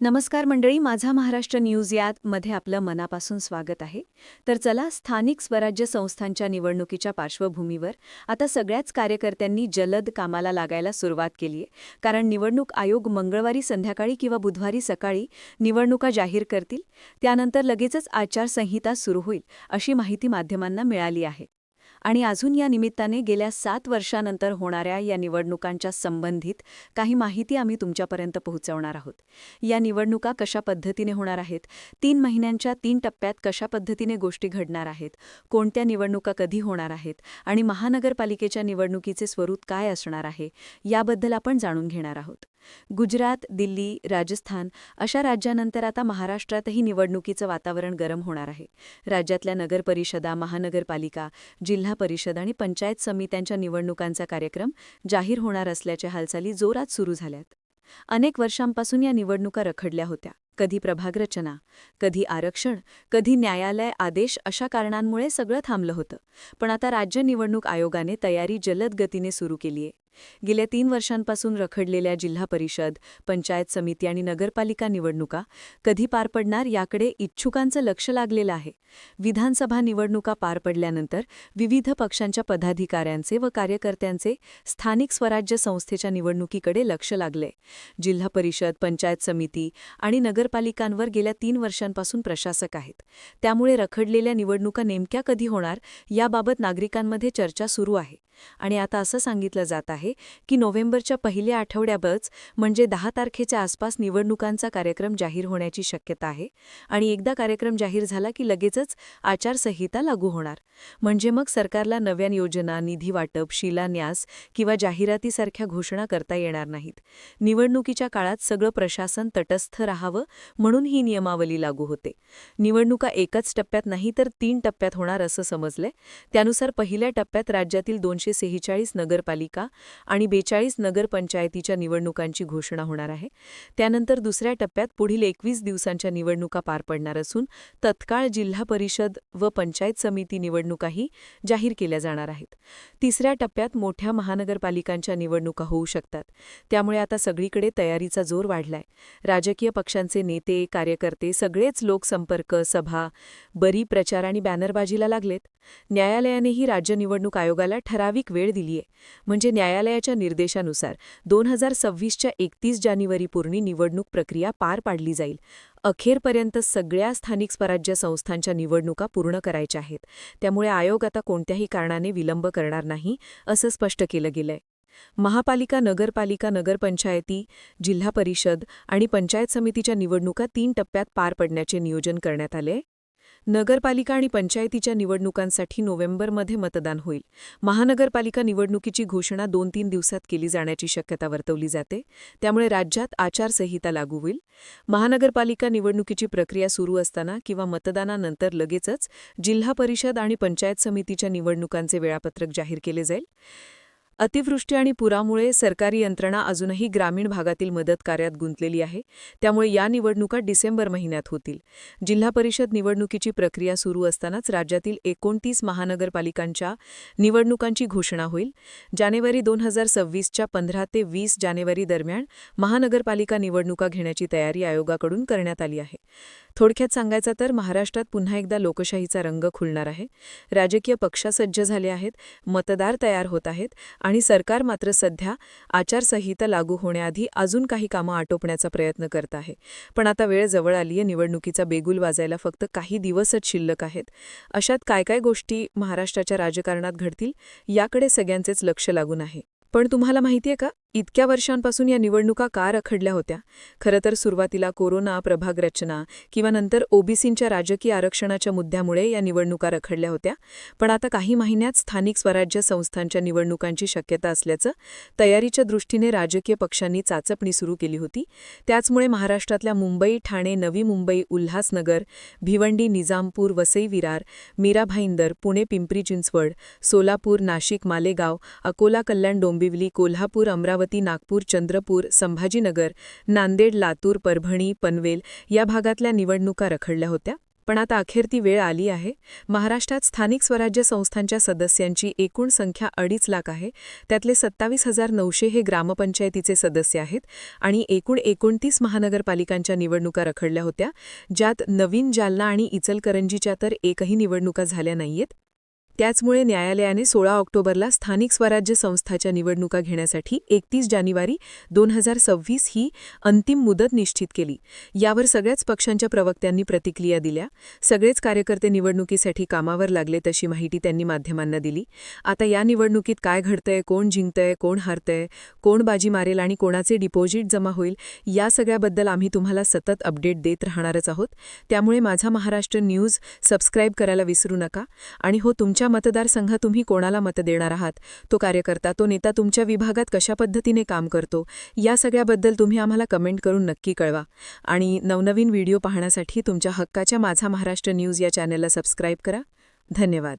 नमस्कार मंडळी माझा महाराष्ट्र न्यूज यात मध्ये आपलं मनापासून स्वागत आहे. तर चला स्थानिक स्वराज्य संस्थांच्या निवडणुकीच्या पार्श्वभूमीवर आता सगळ्याच कार्यकर्त्यांनी जलद कामाला लागायला सुरुवात केली आहे कारण निवडणूक आयोग मंगळवारी संध्याकाळी किंवा बुधवारी सकाळी निवडणुका जाहीर करतील. त्यानंतर लगेचच आचारसंहिता सुरू होईल अशी माहिती माध्यमांना मिळाली आहे. आणि अजून या निमित्ताने गेल्या सात वर्षानंतर होणाऱ्या या निवडणुकांच्या संबंधित काही माहिती आम्ही तुमच्यापर्यंत पोहोचवणार आहोत. या निवडणुका कशा पद्धतीने होणार आहेत? तीन महिन्यांच्या तीन टप्प्यात कशा पद्धतीने गोष्टी घडणार आहेत? कोणत्या निवडणुका कधी होणार आहेत? आणि महानगरपालिकेच्या निवडणुकीचे स्वरूप काय असणार आहे? याबद्दल आपण जाणून घेणार आहोत. गुजरात दिल्ली राजस्थान अशा राज्यानंतर आता महाराष्ट्रातही निवडणुकीचं वातावरण गरम होणार आहे. राज्यातल्या नगरपरिषदा महानगरपालिका जिल्हा परिषद आणि पंचायत समित्यांच्या निवडणुकांचा कार्यक्रम जाहीर होणार असल्याच्या हालचाली जोरात सुरू झाल्यात. अनेक वर्षांपासून या निवडणुका रखडल्या होत्या. कधी प्रभागरचना कधी आरक्षण कधी न्यायालय आदेश अशा कारणांमुळे सगळं थांबलं होतं. पण आता राज्य निवडणूक आयोगाने तयारी जलद गतीने सुरू केलीये. गेल्या तीन वर्षांपासून रखडलेल्या जिल्हा परिषद पंचायत समिती आणि नगरपालिका निवडणुका कधी पार पडणार याकडे इच्छुकांचं लक्ष लागलेलं आहे. विधानसभा निवडणुका पार पडल्यानंतर विविध पक्षांच्या पदाधिकाऱ्यांचे व कार्यकर्त्यांचे स्थानिक स्वराज्य संस्थेच्या निवडणुकीकडे लक्ष लागले. जिल्हा परिषद पंचायत समिती आणि नगरपालिकांवर गेल्या तीन वर्षांपासून प्रशासक आहेत. त्यामुळे रखडलेल्या निवडणुका नेमक्या कधी होणार याबाबत नागरिकांमध्ये चर्चा सुरू आहे. आणि आता असं सांगितलं जात आहे की नोव्हेंबरच्या पहिल्या आठवड्याबच म्हणजे दहा तारखेच्या आसपास निवडणुकांचा कार्यक्रम जाहीर होण्याची शक्यता आहे आणि एकदा कार्यक्रम जाहीर झाला की लगेचच आचारसंहिता लागू होणार. म्हणजे मग सरकारला नव्या योजना निधी वाटप शिलान्यास किंवा जाहिरातीसारख्या घोषणा करता येणार नाहीत. निवडणुकीच्या काळात सगळं प्रशासन तटस्थ राहावं म्हणून ही नियमावली लागू होते. निवडणुका एकच टप्प्यात नाही तर तीन टप्प्यात होणार असं समजलंय. त्यानुसार पहिल्या टप्प्यात राज्यातील दोनशे सेहेचाळीस नगरपालिका आणि बेचाळीस नगरपंचायतीच्या निवडणुकांची घोषणा होणार आहे. त्यानंतर दुसऱ्या टप्प्यात पुढील एकवीस दिवसांच्या निवडणुका पार पडणार असून तत्काळ जिल्हा परिषद व पंचायत समिती निवडणुकाही जाहीर केल्या जाणार आहेत. तिसऱ्या टप्प्यात मोठ्या महानगरपालिकांच्या निवडणुका होऊ शकतात. त्यामुळे आता सगळीकडे तयारीचा जोर वाढलाय. राजकीय पक्षांचे नेते कार्यकर्ते सगळेच लोकसंपर्क सभा बरी प्रचार आणि बॅनरबाजीला लागलेत. न्यायालयानेही राज्य निवडणूक आयोगाला ठराविक वेळ दिलीय. म्हणजे न्यायालयाच्या निर्देशानुसार दोन हजार सव्वीसच्या एकतीस जानेवारीपूर्वी निवडणूक प्रक्रिया पार पाडली जाईल. अखेरपर्यंत सगळ्या स्थानिक स्वराज्य संस्थांच्या निवडणुका पूर्ण करायच्या आहेत. त्यामुळे आयोग आता कोणत्याही कारणाने विलंब करणार नाही असं स्पष्ट केलं गेलंय. महापालिका नगरपालिका नगरपंचायती जिल्हा परिषद आणि पंचायत समितीच्या निवडणुका तीन टप्प्यात पार पडण्याचे नियोजन करण्यात आले नगरपालिका आणि पंचायतीच्या निवडणुकांसाठी नोव्हेंबरमध्ये मतदान होईल. महानगरपालिका निवडणुकीची घोषणा दोन तीन दिवसात केली जाण्याची शक्यता वर्तवली जाते. त्यामुळे राज्यात आचारसंहिता लागू होईल. महानगरपालिका निवडणुकीची प्रक्रिया सुरू असताना किंवा मतदानानंतर लगेचच जिल्हा परिषद आणि पंचायत समितीच्या निवडणुकांचे वेळापत्रक जाहीर केले जाईल. अतिवृष्टी आणि पुरामुळे सरकारी यंत्रणा अजूनही ग्रामीण भागातील मदत कार्यात गुंतलेली आहे. त्यामुळे या निवडणुका डिसेंबर महिन्यात होतील. जिल्हा परिषद निवडणुकीची प्रक्रिया सुरू असतानाच राज्यातील एकोणतीस महानगरपालिकांच्या निवडणुकांची घोषणा होईल. जानेवारी दोन हजार सव्वीसच्या पंधरा ते वीस जानेवारी दरम्यान महानगरपालिका निवडणुका घेण्याची तयारी आयोगाकडून करण्यात आली आहे. थोडक्यात सांगायचा तर महाराष्ट्रात पुन्हा एकदा लोकशाहीचा रंग खुलणार आहे. राजकीय पक्ष सज्ज झाले आहेत. मतदार तयार होत आहेत. आणि सरकार मात्र सध्या आचारसंहिता लागू होण्याआधी अजून काही कामं आटोपण्याचा प्रयत्न करत आहे. पण आता वेळ जवळ आलीय निवडणुकीचा बेगुल वाजायला फक्त काही दिवसच शिल्लक आहेत. अशात काय काय गोष्टी महाराष्ट्राच्या राजकारणात घडतील याकडे सगळ्यांचेच लक्ष लागून आहे. पण तुम्हाला माहितीये का? इतक्या वर्षांपासून या निवडणुका का रखडल्या होत्या? खरं तर सुरुवातीला कोरोना प्रभाग रचना किंवा नंतर ओबीसींच्या राजकीय आरक्षणाच्या मुद्द्यामुळे या निवडणुका रखडल्या होत्या. पण आता काही महिन्यात स्थानिक स्वराज्य संस्थांच्या निवडणुकांची शक्यता असल्याचं तयारीच्या दृष्टीने राजकीय पक्षांनी चाचपणी सुरू केली होती. त्याचमुळे महाराष्ट्रातल्या मुंबई ठाणे नवी मुंबई उल्हासनगर भिवंडी निजामपूर वसई विरार मीरा भाईंदर पुणे पिंपरी चिंचवड सोलापूर नाशिक मालेगाव अकोला कल्याण डोंबिवली कोल्हापूर अमरावती अमरावती नागपूर चंद्रपूर संभाजीनगर नांदेड लातूर परभणी पनवेल या भागातल्या निवडणुका रखडल्या होत्या. पण आता अखेर ती वेळ आली आहे. महाराष्ट्रात स्थानिक स्वराज्य संस्थांच्या सदस्यांची एकूण संख्या अडीच लाख आहे. त्यातले सत्तावीस हजार नऊशे हे ग्रामपंचायतीचे सदस्य आहेत आणि एकूण एकोणतीस महानगरपालिकांच्या निवडणुका रखडल्या होत्या. ज्यात नवीन जालना आणि इचलकरंजीच्या तर एकही निवडणुका झाल्या नाहीयेत. त्याचमुळे न्यायालयाने सोळा ऑक्टोबरला स्थानिक स्वराज्य संस्थाच्या निवडणुका घेण्यासाठी एकतीस जानेवारी दोन हजार सव्वीस ही अंतिम मुदत निश्चित केली. यावर सगळ्याच पक्षांच्या प्रवक्त्यांनी प्रतिक्रिया दिल्या. सगळेच कार्यकर्ते निवडणुकीसाठी कामावर लागले तशी माहिती त्यांनी माध्यमांना दिली. आता या निवडणुकीत काय घडतंय कोण जिंकतंय कोण हारतंय कोण बाजी मारेल आणि कोणाचे डिपॉझिट जमा होईल या सगळ्याबद्दल आम्ही तुम्हाला सतत अपडेट देत राहणारच आहोत. त्यामुळे माझा महाराष्ट्र न्यूज सबस्क्राईब करायला विसरू नका. आणि हो तुमच्या मतदारसंघ तुम्ही कोणाला मत देणार आहात? तो कार्यकर्ता तो नेता तुमच्या विभागात कशा पद्धतीने काम करतो? या सगळ्याबद्दल तुम्ही आम्हाला कमेंट करून नक्की कळवा. आणि नवनवीन व्हिडिओ पाहण्यासाठी तुमच्या हक्काच्या माझा महाराष्ट्र न्यूज या चॅनलला सबस्क्राईब करा. धन्यवाद.